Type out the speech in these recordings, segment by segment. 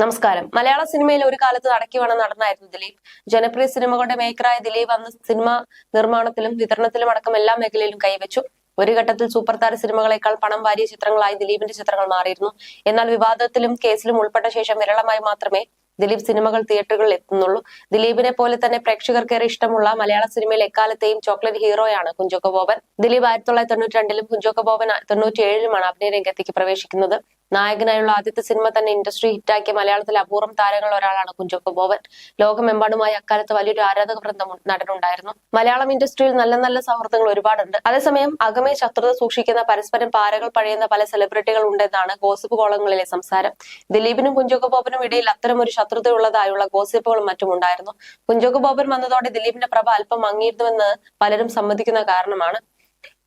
നമസ്കാരം. മലയാള സിനിമയിൽ ഒരു കാലത്ത് അടക്കി വേണം നടന്നായിരുന്നു ദിലീപ്. ജനപ്രിയ സിനിമകളുടെ മേക്കറായ ദിലീപ് അന്ന് സിനിമ നിർമ്മാണത്തിലും വിതരണത്തിലും അടക്കം എല്ലാ മേഖലയിലും കൈവച്ചു. ഒരു ഘട്ടത്തിൽ സൂപ്പർ താര സിനിമകളെക്കാൾ പണം വാരിയ ചിത്രങ്ങളായി ദിലീപിന്റെ ചിത്രങ്ങൾ മാറിയിരുന്നു. എന്നാൽ വിവാദത്തിലും കേസിലും ഉൾപ്പെട്ട ശേഷം വിരളമായി മാത്രമേ ദിലീപ് സിനിമകൾ തിയേറ്ററുകളിൽ എത്തുന്നുള്ളൂ. ദിലീപിനെ പോലെ തന്നെ പ്രേക്ഷകർക്കേറെ ഇഷ്ടമുള്ള മലയാള സിനിമയിൽ എക്കാലത്തെയും ചോക്ലേറ്റ് ഹീറോയാണ് കുഞ്ചോക്ക ബോബൻ. ദിലീപ് ആയിരത്തി തൊള്ളായിരത്തി തൊണ്ണൂറ്റി രണ്ടിലും കുഞ്ചോക്ക ബോബൻ തൊണ്ണൂറ്റി ഏഴിലുമാണ് അഭിനയ രംഗത്തേക്ക് പ്രവേശിക്കുന്നത്. നായകനായുള്ള ആദ്യത്തെ സിനിമ തന്നെ ഇൻഡസ്ട്രി ഹിറ്റാക്കിയ മലയാളത്തിലെ അപൂർവം താരങ്ങളിൽ ഒരാളാണ് കുഞ്ചോക്ക ബോബൻ. ലോകമെമ്പാടുമായി അക്കാലത്ത് വലിയൊരു ആരാധക വൃന്ദം നടനുണ്ടായിരുന്നു. മലയാളം ഇൻഡസ്ട്രിയിൽ നല്ല നല്ല സൗഹൃദങ്ങൾ ഒരുപാടുണ്ട്. അതേസമയം അകമേ ശത്രുത സൂക്ഷിക്കുന്ന പരസ്പരം പാരകൾ പഴയുന്ന പല സെലിബ്രിറ്റികൾ ഉണ്ടെന്നാണ് ഗോസിപ്പ് കോളങ്ങളിലെ സംസാരം. ദിലീപിനും കുഞ്ചോക്ക ബോബനും ഇടയിൽ അത്തരം ഒരു ശത്രുതയുള്ളതായുള്ള ഗോസിപ്പുകളും മറ്റും ഉണ്ടായിരുന്നു. കുഞ്ചോക്ക ബോബൻ വന്നതോടെ ദിലീപിന്റെ പ്രഭ അല്പം മങ്ങിയിരുന്നുവെന്ന് പലരും സമ്മതിക്കുന്ന കാരണമാണ്.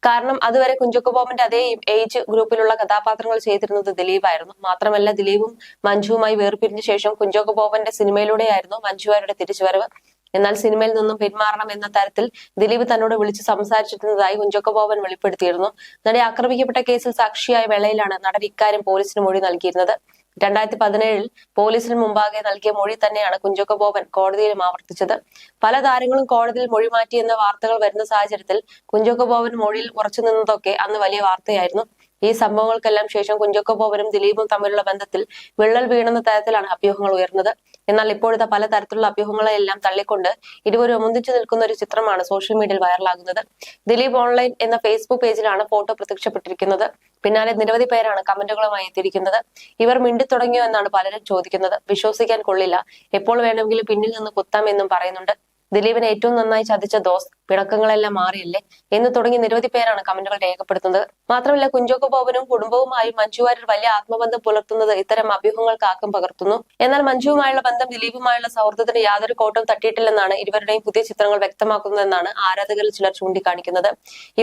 കാരണം അതുവരെ കുഞ്ചുക്ക ബോബന്റെ അതേ ഏജ് ഗ്രൂപ്പിലുള്ള കഥാപാത്രങ്ങൾ ചെയ്തിരുന്നത് ദിലീപായിരുന്നു. മാത്രമല്ല ദിലീപും മഞ്ജുവുമായി വേർപിരിഞ്ഞ ശേഷം കുഞ്ചോക്ക ബോബന്റെ സിനിമയിലൂടെയായിരുന്നു മഞ്ജുവാരുടെ തിരിച്ചുവരവ്. എന്നാൽ സിനിമയിൽ നിന്നും പിന്മാറണം എന്ന തരത്തിൽ ദിലീപ് തന്നോട് വിളിച്ച് സംസാരിച്ചിരുന്നതായി കുഞ്ചോക്ക ബോബൻ വെളിപ്പെടുത്തിയിരുന്നു. നടി ആക്രമിക്കപ്പെട്ട കേസിൽ സാക്ഷിയായ വേളയിലാണ് നടൻ ഇക്കാര്യം പോലീസിന് മൊഴി നൽകിയിരുന്നത്. രണ്ടായിരത്തി പതിനേഴിൽ പോലീസിന് മുമ്പാകെ നൽകിയ മൊഴി തന്നെയാണ് കുഞ്ചോക്ക ബോബൻ കോടതിയിലും ആവർത്തിച്ചത്. പല താരങ്ങളും കോടതിയിൽ മൊഴി മാറ്റിയെന്ന വാർത്തകൾ വരുന്ന സാഹചര്യത്തിൽ കുഞ്ചോക്ക ബോബൻ മൊഴിയിൽ ഉറച്ചു നിന്നതൊക്കെ അന്ന് വലിയ വാർത്തയായിരുന്നു. ഈ സംഭവങ്ങൾക്കെല്ലാം ശേഷം കുഞ്ചോക്ക ബോബനും ദിലീപും തമ്മിലുള്ള ബന്ധത്തിൽ വിള്ളൽ വീണെന്ന തരത്തിലാണ് അഭ്യൂഹങ്ങൾ ഉയർന്നത്. എന്നാൽ ഇപ്പോഴത്തെ പല തരത്തിലുള്ള അഭ്യൂഹങ്ങളെല്ലാം തള്ളിക്കൊണ്ട് ഇരുവരും ഒന്നിച്ചു നിൽക്കുന്ന ഒരു ചിത്രമാണ് സോഷ്യൽ മീഡിയയിൽ വൈറലാകുന്നത്. ദിലീപ് ഓൺലൈൻ എന്ന ഫേസ്ബുക്ക് പേജിലാണ് ഫോട്ടോ പ്രത്യക്ഷപ്പെട്ടിരിക്കുന്നത്. പിന്നാലെ നിരവധി പേരാണ് കമന്റുകളുമായി എത്തിയിരിക്കുന്നത്. ഇവർ മിണ്ടിത്തുടങ്ങിയോ എന്നാണ് പലരും ചോദിക്കുന്നത്. വിശ്വസിക്കാൻ കൊള്ളില്ല. എപ്പോൾ വേണമെങ്കിലും പിന്നിൽ നിന്ന് കുത്താം എന്നും പറയുന്നുണ്ട്. ദിലീപിനെ ഏറ്റവും നന്നായി ചതിച്ച ദോസ് പിണക്കങ്ങളെല്ലാം മാറിയല്ലേ എന്ന് തുടങ്ങി നിരവധി പേരാണ് കമന്റുകൾ രേഖപ്പെടുത്തുന്നത്. മാത്രമല്ല കുഞ്ചോക്ക് ബോബനും കുടുംബവുമായും മഞ്ജു വാര്യർ വലിയ ആത്മബന്ധം പുലർത്തുന്നത് ഇത്തരം അഭ്യൂഹങ്ങൾക്ക് ആക്കം പകർത്തുന്നു. എന്നാൽ മഞ്ജുവുമായുള്ള ബന്ധം ദിലീപുമായുള്ള സൗഹൃദത്തിന് യാതൊരു കോട്ടം തട്ടിയിട്ടില്ലെന്നാണ് ഇരുവരുടെയും പുതിയ ചിത്രങ്ങൾ വ്യക്തമാക്കുന്നതെന്നാണ് ആരാധകരിൽ ചിലർ ചൂണ്ടിക്കാണിക്കുന്നത്.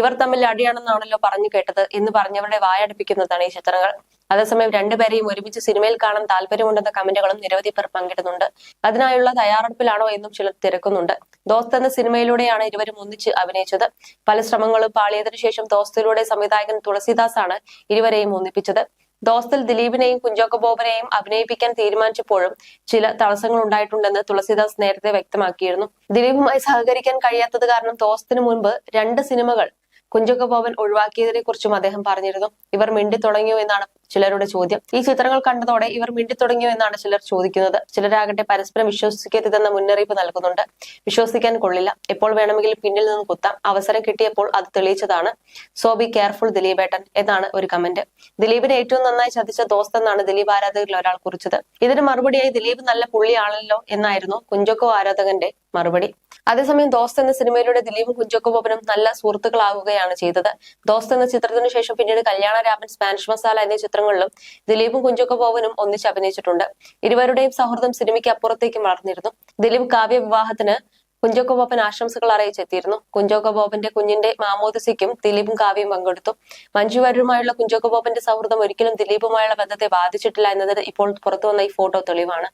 ഇവർ തമ്മിൽ അടിയാണെന്നാണല്ലോ പറഞ്ഞു കേട്ടത് എന്ന് പറഞ്ഞവരുടെ വായടപ്പിക്കുന്നതാണ് ഈ ചിത്രങ്ങൾ. അതേസമയം രണ്ടുപേരെയും ഒരുമിച്ച് സിനിമയിൽ കാണാൻ താല്പര്യമുണ്ടെന്ന കമന്റുകളും നിരവധി പേർ പങ്കിടുന്നുണ്ട്. അതിനായുള്ള തയ്യാറെടുപ്പിലാണോ എന്നും ചിലർ തിരക്കുന്നുണ്ട്. ദോസ്ത് എന്ന സിനിമയിലൂടെയാണ് ഇരുവരും ഒന്നിച്ച് അഭിനയിച്ചത്. പല ശ്രമങ്ങളും പാളിയതിനു ശേഷം ദോസ്തിലൂടെ സംവിധായകൻ തുളസിദാസ് ആണ് ഇരുവരെയും ഒന്നിപ്പിച്ചത്. ദോസ്തിൽ ദിലീപിനെയും കുഞ്ചോക്ക ബോബനെയും അഭിനയിപ്പിക്കാൻ തീരുമാനിച്ചപ്പോഴും ചില തടസ്സങ്ങൾ ഉണ്ടായിട്ടുണ്ടെന്ന് തുളസിദാസ് നേരത്തെ വ്യക്തമാക്കിയിരുന്നു. ദിലീപുമായി സഹകരിക്കാൻ കഴിയാത്തത് കാരണം ദോസ്തിനു മുൻപ് രണ്ട് സിനിമകൾ കുഞ്ചോക്ക ബോബൻ ഒഴിവാക്കിയതിനെ കുറിച്ചും അദ്ദേഹം പറഞ്ഞിരുന്നു. ഇവർ മിണ്ടി തുടങ്ങിയോ എന്നാണ് ചിലരുടെ ചോദ്യം. ഈ ചിത്രങ്ങൾ കണ്ടതോടെ ഇവർ മിണ്ടിത്തുടങ്ങിയോ എന്നാണ് ചിലർ ചോദിക്കുന്നത്. ചിലരാകട്ടെ പരസ്പരം വിശ്വസിക്കരുതെന്ന മുന്നറിയിപ്പ് നൽകുന്നുണ്ട്. വിശ്വസിക്കാൻ കൊള്ളില്ല. എപ്പോൾ വേണമെങ്കിൽ പിന്നിൽ നിന്ന് കുത്താം. അവസരം കിട്ടിയപ്പോൾ അത് തെളിയിച്ചതാണ്. സോ ബി കെയർഫുൾ ദിലീപേട്ടൻ എന്നാണ് ഒരു കമന്റ് ദിലീപിനെ ഏറ്റവും നന്നായി ചതിച്ച ദോസ്ത് എന്നാണ് ദിലീപ് ആരാധകരിൽ ഒരാൾ കുറിച്ചത്. ഇതിന് മറുപടിയായി ദിലീപ് നല്ല പുള്ളിയാണല്ലോ എന്നായിരുന്നു കുഞ്ചൊക്കോ ആരാധകന്റെ മറുപടി. അതേസമയം ദോസ്ത് എന്ന സിനിമയിലൂടെ ദിലീപും കുഞ്ചോക്കോ ബോബനും നല്ല സുഹൃത്തുക്കളാവുകയാണ് ചെയ്തത്. ദോസ്ത് എന്ന ചിത്രത്തിനു ശേഷം പിന്നീട് കല്യാണരാമൻ സ്പാനിഷ് മസാല എന്നീ ചിത്രങ്ങളിലും ദിലീപും കുഞ്ചോക്കോ ബോബനും ഒന്നിച്ച് അഭിനയിച്ചിട്ടുണ്ട്. ഇരുവരുടെയും സൗഹൃദം സിനിമയ്ക്ക് അപ്പുറത്തേക്ക് വളർന്നിരുന്നു ദിലീപ് കാവ്യ വിവാഹത്തിന് കുഞ്ചോക്കോ ബോബൻ ആശംസകൾ അറിയിച്ചെത്തിയിരുന്നു. കുഞ്ചോക്കോ ബോബന്റെ കുഞ്ഞിന്റെ മാമോദിസയ്ക്കും ദിലീപും കാവ്യയും പങ്കെടുത്തു. മഞ്ജു വാര്യരുമായുള്ള കുഞ്ചോക്കോ ബോബന്റെ സൗഹൃദം ഒരിക്കലും ദിലീപുമായുള്ള ബന്ധത്തെ ബാധിച്ചിട്ടില്ല എന്നത് ഇപ്പോൾ പുറത്തുവന്ന ഈ ഫോട്ടോ തെളിവാണ്.